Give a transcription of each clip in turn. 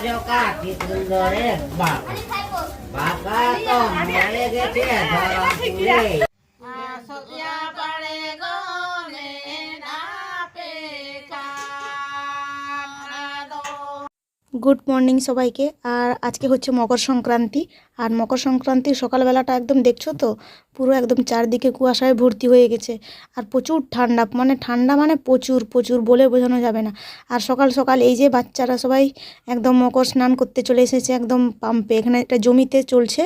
জকা কি সুন্দরে বাবা গুড মর্নিং সবাইকে। আর আজকে হচ্ছে মকর সংক্রান্তি। আর মকর সংক্রান্তির সকালবেলাটা একদম দেখছ তো? পুরো একদম চারদিকে কুয়াশায় ভর্তি হয়ে গেছে। আর প্রচুর ঠান্ডা মানে ঠান্ডা মানে প্রচুর প্রচুর বলে বোঝানো যাবে না। আর সকাল সকাল এই যে বাচ্চারা সবাই একদম মকর স্নান করতে চলে এসেছে একদম পাম্পে। এখানে একটা জমিতে চলছে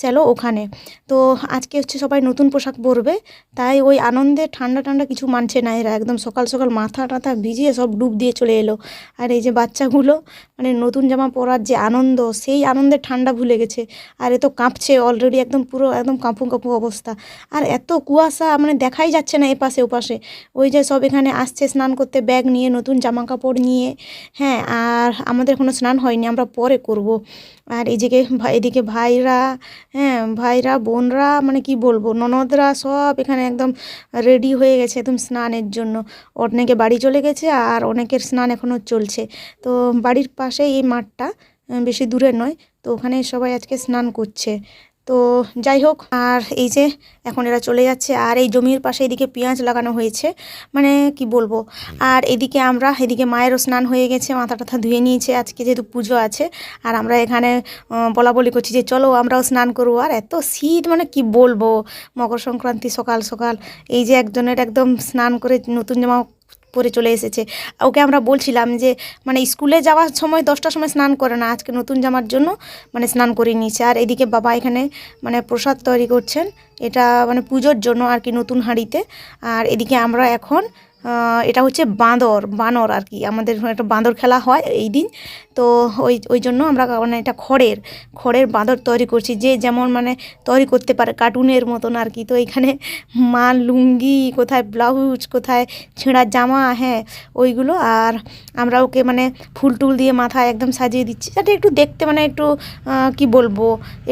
স্যালো ওখানে। তো আজকে হচ্ছে সবাই নতুন পোশাক পরবে। তাই ওই আনন্দে ঠান্ডা ঠান্ডা কিছু মানছে না এরা। একদম সকাল সকাল মাথা টাথা ভিজিয়ে সব ডুব দিয়ে চলে এলো। আর এই যে বাচ্চাগুলো মানে নতুন জামা পরার যে আনন্দ, সেই আনন্দে ঠান্ডা ভুলে গেছে। আর এত কাঁপছে অলরেডি একদম পুরো একদম কাঁপু কাঁপু অবস্থা। আর এত কুয়াশা মানে দেখাই যাচ্ছে না এপাশে ওপাশে। ওই যে সব এখানে আসছে স্নান করতে, ব্যাগ নিয়ে, নতুন জামা কাপড় নিয়ে। হ্যাঁ আর আমাদের কোনো স্নান হয়নি, আমরা পরে করব। আর এদিকে এদিকে ভাইরা হ্যাঁ ভাইরা, বোনরা মানে কি বলব, ননদরা সব এখানে একদম রেডি হয়ে গেছে একদম স্নানের জন্য। অনেকে বাড়ি চলে গেছে আর অনেকের স্নান এখনও চলছে। তো বাড়ির পাশে এই মাঠটা, বেশি দূরে নয়, তো ওখানে সবাই আজকে স্নান করছে। তো যাই হোক আর এই যে এখন এরা চলে যাচ্ছে আর এই জমির পাশে এদিকে পেঁয়াজ লাগানো হয়েছে মানে কি বলব? আর এদিকে আমরা এদিকে মায়েরও স্নান হয়ে গেছে মাথা টাথা ধুয়ে নিয়েছে আজকে যেহেতু পুজো আছে আর আমরা এখানে বলা বলি করছি যে চলো আমরাও স্নান করব আর এত শীত মানে কি বলব? মকর সংক্রান্তি সকাল সকাল এই যে একজনের একদম স্নান করে নতুন জামা পরে চলে এসেছে। ওকে আমরা বলছিলাম যে মানে স্কুলে যাওয়ার সময় দশটার সময় স্নান করে না, আজকে নতুন জামার জন্য মানে স্নান করে নিয়েছে। আর এদিকে বাবা এখানে মানে প্রসাদ তৈরি করছেন। এটা মানে পুজোর জন্য আর কি নতুন হাঁড়িতে। আর এদিকে আমরা এখন এটা হচ্ছে বাঁদর, বানর আর কি। আমাদের একটা বাঁদর খেলা হয় এই দিন। তো ওই ওই জন্য আমরা মানে এটা খড়ের খড়ের বাঁদর তৈরি করছি। যে যেমন মানে তৈরি করতে পারে কার্টুনের মতন আর কি। তো এখানে মা লুঙ্গি, কোথায় ব্লাউজ, কোথায় ছেঁড়া জামা হ্যাঁ ওইগুলো। আর আমরা ওকে মানে ফুল টুল দিয়ে মাথায় একদম সাজিয়ে দিচ্ছি। যাতে একটু দেখতে মানে একটু কি বলব,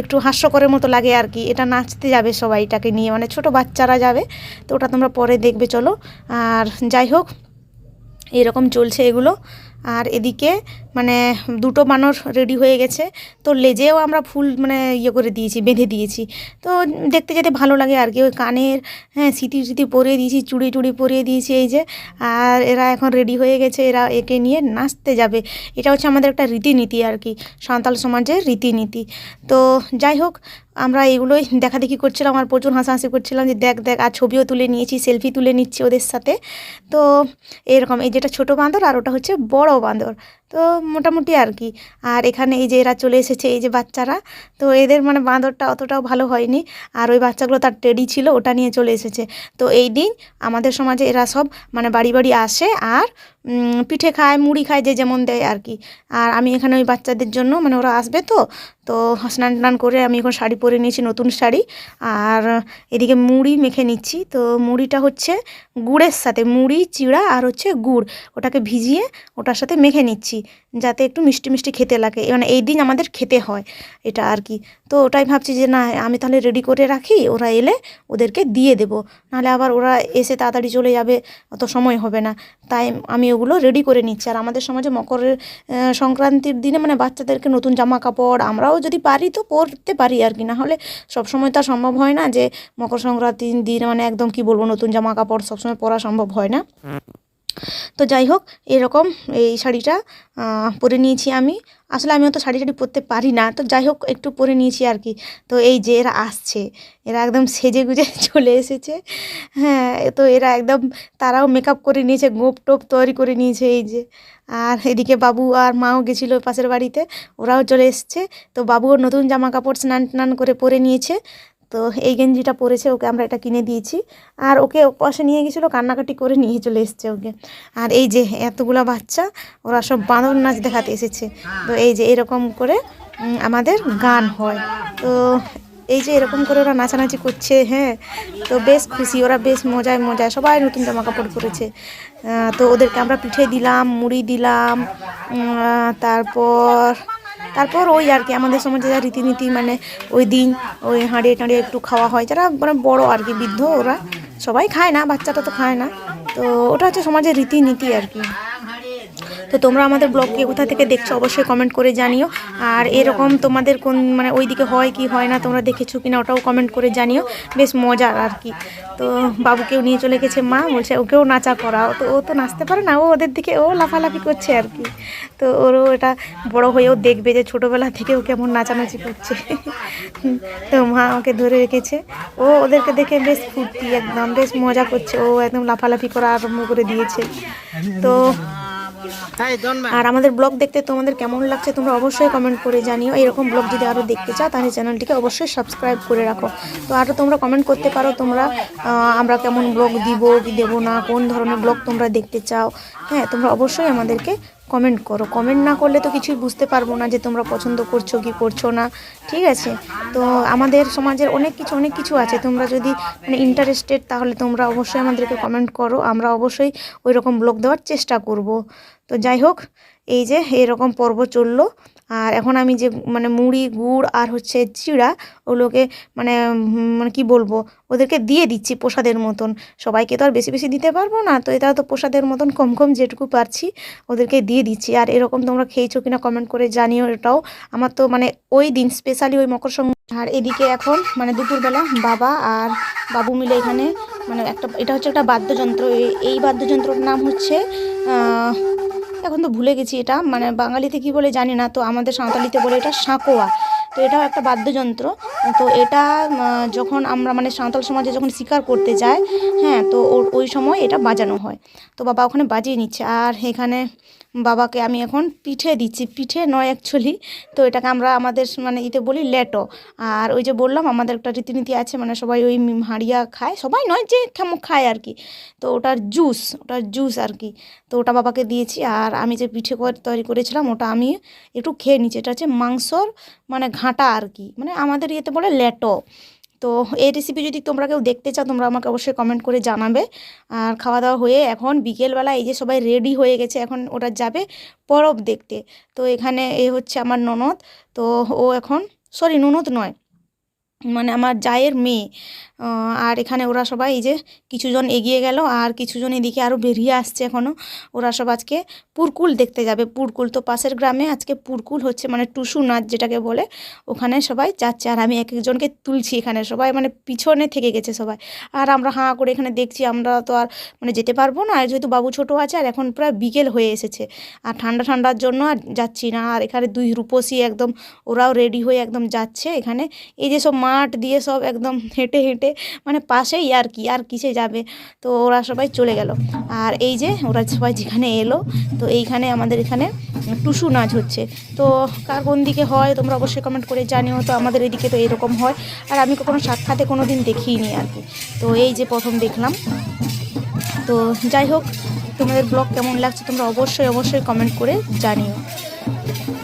একটু হাস্যকরের মতো লাগে আর কি। এটা নাচতে যাবে সবাই, এটাকে নিয়ে। মানে ছোট বাচ্চারা যাবে, তো ওটা তোমরা পরে দেখবে, চলো। আর যাই হোক এরকম চলছে এগুলো। আর এদিকে মানে দুটো বানর রেডি হয়ে গেছে। তো লেজেও আমরা ফুল মানে ইয়ে করে দিয়েছি, বেঁধে দিয়েছি। তো দেখতে যেতে ভালো লাগে আর কি। ওই কানের হ্যাঁ স্মৃতি স্মৃতি পরিয়ে দিয়েছি, চুড়ি টুড়ি পরিয়ে দিয়েছি এই যে। আর এরা এখন রেডি হয়ে গেছে, এরা একে নিয়ে নাচতে যাবে। এটা হচ্ছে আমাদের একটা রীতিনীতি আর কি, সাঁওতাল সমাজের রীতিনীতি। তো যাই হোক, আমরা এগুলোই দেখাদেখি করছিলাম আর প্রচুর হাসাহাসি করছিলাম যে দেখ দেখ, আর ছবিও তুলে নিয়েছি সেলফি তুলে নিচ্ছি ওদের সাথে। তো এরকম, এই যেটা ছোটো বাঁদর আর ওটা হচ্ছে বড় বাঁদর তো মোটামুটি আর কি আর এখানে এই যে এরা চলে এসেছে, এই যে বাচ্চারা, তো এদের মানে বাঁদরটা অতটাও ভালো হয়নি। আর ওই বাচ্চাগুলো তার টেডি ছিল, ওটা নিয়ে চলে এসেছে। তো এই দিন আমাদের সমাজে এরা সব মানে বাড়ি বাড়ি আসে, আর পিঠে খায়, মুড়ি খায়, যে যেমন দেয় আর কি। আর আমি এখানে ওই বাচ্চাদের জন্য মানে ওরা আসবে তো তো স্নান টান করে আমি এখন শাড়ি পরে নিয়েছি, নতুন শাড়ি। আর এদিকে মুড়ি মেখে নিচ্ছি, তো মুড়িটা হচ্ছে গুড়ের সাথে, মুড়ি, চিড়া আর হচ্ছে গুড়। ওটাকে ভিজিয়ে ওটার সাথে মেখে নিচ্ছি। যাতে একটু মিষ্টি মিষ্টি খেতে লাগে। মানে এই দিন আমাদের খেতে হয় এটা আর কি। তো ওটাই ভাবছি যে না, আমি তাহলে রেডি করে রাখি, ওরা এলে ওদেরকে দিয়ে দেবো। নাহলে আবার ওরা এসে তাড়াতাড়ি চলে যাবে, অত সময় হবে না। তাই আমি ওগুলো রেডি করে নিচ্ছি। আর আমাদের সমাজে মকরের সংক্রান্তির দিনে মানে বাচ্চাদেরকে নতুন জামা কাপড় আমরাও যদি পারি তো পরতে পারি আর কি। না হলে সবসময় তো সম্ভব হয় না যে মকর সংক্রান্তির দিন মানে একদম কি বলব, নতুন জামা কাপড় সবসময় পরা সম্ভব হয় না। তো যাই হোক, এরকম এই শাড়িটা পরে নিয়েছি আমি। আসলে আমি অত শাড়ি টাড়ি পরতে পারি না। তো যাই হোক, একটু পরে নিয়েছি আর কি। তো এই যে এরা আসছে, এরা একদম সেজে গুজে চলে এসেছে। হ্যাঁ তো এরা একদম তারাও মেকআপ করে নিয়েছে, গোপ টোপ তৈরি করে নিয়েছে এই যে। আর এদিকে বাবু আর মাও গেছিল পাশের বাড়িতে, ওরাও চলে এসছে। তো বাবুও নতুন জামা কাপড় স্নান টান করে পরে নিয়েছে। তো এই গেঞ্জিটা পরেছে, ওকে আমরা এটা কিনে দিয়েছি। আর ওকে পাশে নিয়ে গেছিল, কান্নাকাটি করে নিয়ে চলে এসছে ওকে। আর এই যে এতগুলা বাচ্চা, ওরা সব বাঁদর নাচ দেখাতে এসেছে। তো এই যে এরকম করে আমাদের গান হয়। তো এই যে এরকম করে ওরা নাচানাচি করছে হ্যাঁ তো বেশ খুশি। ওরা বেশ মজায় মজায় সবাই নতুন জামা কাপড় পরেছে। তো ওদেরকে আমরা পিঠে দিলাম, মুড়ি দিলাম তারপর তারপর ওই আর কি, আমাদের সমাজে যা রীতিনীতি মানে ওই দিন ওই হাঁড়িয়ে টাঁড়িয়ে একটু খাওয়া হয়, যারা মানে বড়ো আর কি, বৃদ্ধ ওরা সবাই খায় না, বাচ্চাটা তো খায় না। তো ওটা হচ্ছে সমাজের রীতিনীতি আর কি। তো তোমরা আমাদের ব্লগকে কোথা থেকে দেখছ অবশ্যই কমেন্ট করে জানিও। আর এরকম তোমাদের কোন মানে ওইদিকে হয় কি হয় না তোমরা দেখেছ কিনা ওটাও কমেন্ট করে জানিও। বেশ মজার আর কি। তো বাবুকেও নিয়ে চলে গেছে, মা বলছে ওকেও নাচা করাও। তো ও তো নাচতে পারে না, ও ওদের দিকে, ও লাফালাফি করছে আর কি। তো ওরও এটা বড় হয়েও দেখবে যে ছোটোবেলা থেকে ও কেমন নাচানাচি করছে। তো মা ওকে ধরে রেখেছে। ও ওদেরকে দেখে বেশ ফুর্তি একদম, বেশ মজা করছে। ও একদম লাফালাফি করা আরম্ভ করে দিয়েছে। তো আর আমাদের ব্লগ দেখতে তোমাদের কেমন লাগছে তোমরা অবশ্যই কমেন্ট করে জানিও। এরকম ব্লগ যদি আরও দেখতে চাও, তাহলে চ্যানেলটিকে অবশ্যই সাবস্ক্রাইব করে রাখো। তো আরও তোমরা কমেন্ট করতে পারো, তোমরা আমরা কেমন ব্লগ দিব, কি দেবো না, কোন ধরনের ব্লগ তোমরা দেখতে চাও। হ্যাঁ তোমরা অবশ্যই আমাদেরকে কমেন্ট করো। কমেন্ট না করলে তো কিছুই বুঝতে পারব না যে তোমরা পছন্দ করছ কি করছ না। ঠিক আছে? তো আমাদের সমাজের অনেক কিছু অনেক কিছু আছে। তোমরা যদি মানে ইন্টারেস্টেড তাহলে তোমরা অবশ্যই আমাদেরকে কমেন্ট করো। আমরা অবশ্যই ওই রকম ব্লগ দেওয়ার চেষ্টা করব। তো যাই হোক, এই যে এরকম পর্ব চলল। আর এখন আমি যে মানে মুড়ি, গুড় আর হচ্ছে চিড়া ওগুলোকে মানে মানে কি বলব, ওদেরকে দিয়ে দিচ্ছি প্রসাদের মতন। সবাইকে তো আর বেশি বেশি দিতে পারব না, তো এটা তো প্রসাদের মতন কম কম যেটুকু পারছি ওদেরকে দিয়ে দিচ্ছি। আর এরকম তোমরা খেয়েছো কিনা কমেন্ট করে জানিও এটাও। আমার তো মানে ওই দিন স্পেশালি ওই মকর আর এদিকে এখন মানে দুপুরবেলা বাবা আর বাবু মিলে এখানে মানে একটা, এটা হচ্ছে একটা বাদ্যযন্ত্র। এই- বাদ্যযন্ত্রর নাম হচ্ছে এখন তো ভুলে গেছি এটা। মানে বাঙালিতে কি বলে জানি না, তো আমাদের সাঁওতালিতে বলে এটা সাঁকোয়া। তো এটাও একটা বাদ্যযন্ত্র। তো এটা যখন আমরা মানে সাঁওতাল সমাজে যখন শিকার করতে যায় হ্যাঁ তো ওই সময় এটা বাজানো হয়। তো বাবা ওখানে বাজিয়ে নিচ্ছে। আর এখানে বাবাকে আমি এখন পিঠে দিচ্ছি। পিঠে নয় অ্যাকচুয়ালি তো এটাকে আমরা আমাদের মানে ইতে বলি লেটো। আর ওই যে বললাম, আমাদের একটা রীতিনীতি আছে মানে সবাই ওই হাঁড়িয়া খায়। সবাই নয় যে কেমন খায় আর কি। তো ওটার জুস ওটার জুস আর কি। তো ওটা বাবাকে দিয়েছি। আর আমি যে পিঠে তৈরি করেছিলাম, ওটা আমি একটু খেয়ে নিচ্ছি। এটা হচ্ছে মাংসর মানে ঘাঁটা আর কি। মানে আমাদের ইয়েতে বলে লেটো তো এই রেসিপি যদি তোমরা কেউ দেখতে চাও, তোমরা আমাকে অবশ্যই কমেন্ট করে জানাবে। আর খাওয়া দাওয়া হয়ে এখন বিকেলবেলা এই যে সবাই রেডি হয়ে গেছে, এখন ওটা যাবে পরব দেখতে। তো এখানে এ হচ্ছে আমার ননদ। তো ও এখন সরি ননদ নয় মানে আমার জায়ের মেয়ে। আর এখানে ওরা সবাই এই যে কিছুজন এগিয়ে গেল আর কিছুজন এদিকে আরও বেরিয়ে আসছে এখনও ওরা সব আজকে পুরকুল দেখতে যাবে। পুরকুল তো পাশের গ্রামে, আজকে পুরকুল হচ্ছে মানে টুসু নাচ যেটাকে বলে, ওখানে সবাই যাচ্ছে। আর আমি এক একজনকে তুলছি এখানে সবাই মানে পিছনে থেকে গেছে সবাই। আর আমরা হাঁ করে এখানে দেখছি, আমরা তো আর মানে যেতে পারব না। আর যেহেতু বাবু ছোটো আছে, আর এখন প্রায় বিকেল হয়ে এসেছে। আর ঠান্ডা ঠান্ডার জন্য আর যাচ্ছি না। আর এখানে দুই রূপসী একদম, ওরাও রেডি হয়ে একদম যাচ্ছে এখানে। এই যে সব মাঠ দিয়ে সব একদম হেঁটে হেঁটে মানে পাশেই আর কি, আর কিসে যাবে? তো ওরা সবাই চলে গেল। আর এই যে ওরা সবাই যেখানে এলো, তো এইখানে আমাদের এখানে টুসু নাচ হচ্ছে। তো কার কোন দিকে হয় তোমরা অবশ্যই কমেন্ট করে জানিও। তো আমাদের এদিকে তো এরকম হয়। আর আমি কখনো সাক্ষাতে কোনো দিন দেখিনি আর কি। তো এই যে প্রথম দেখলাম। তো যাই হোক, তোমাদের ব্লগ কেমন লাগছে তোমরা অবশ্যই অবশ্যই কমেন্ট করে জানিও।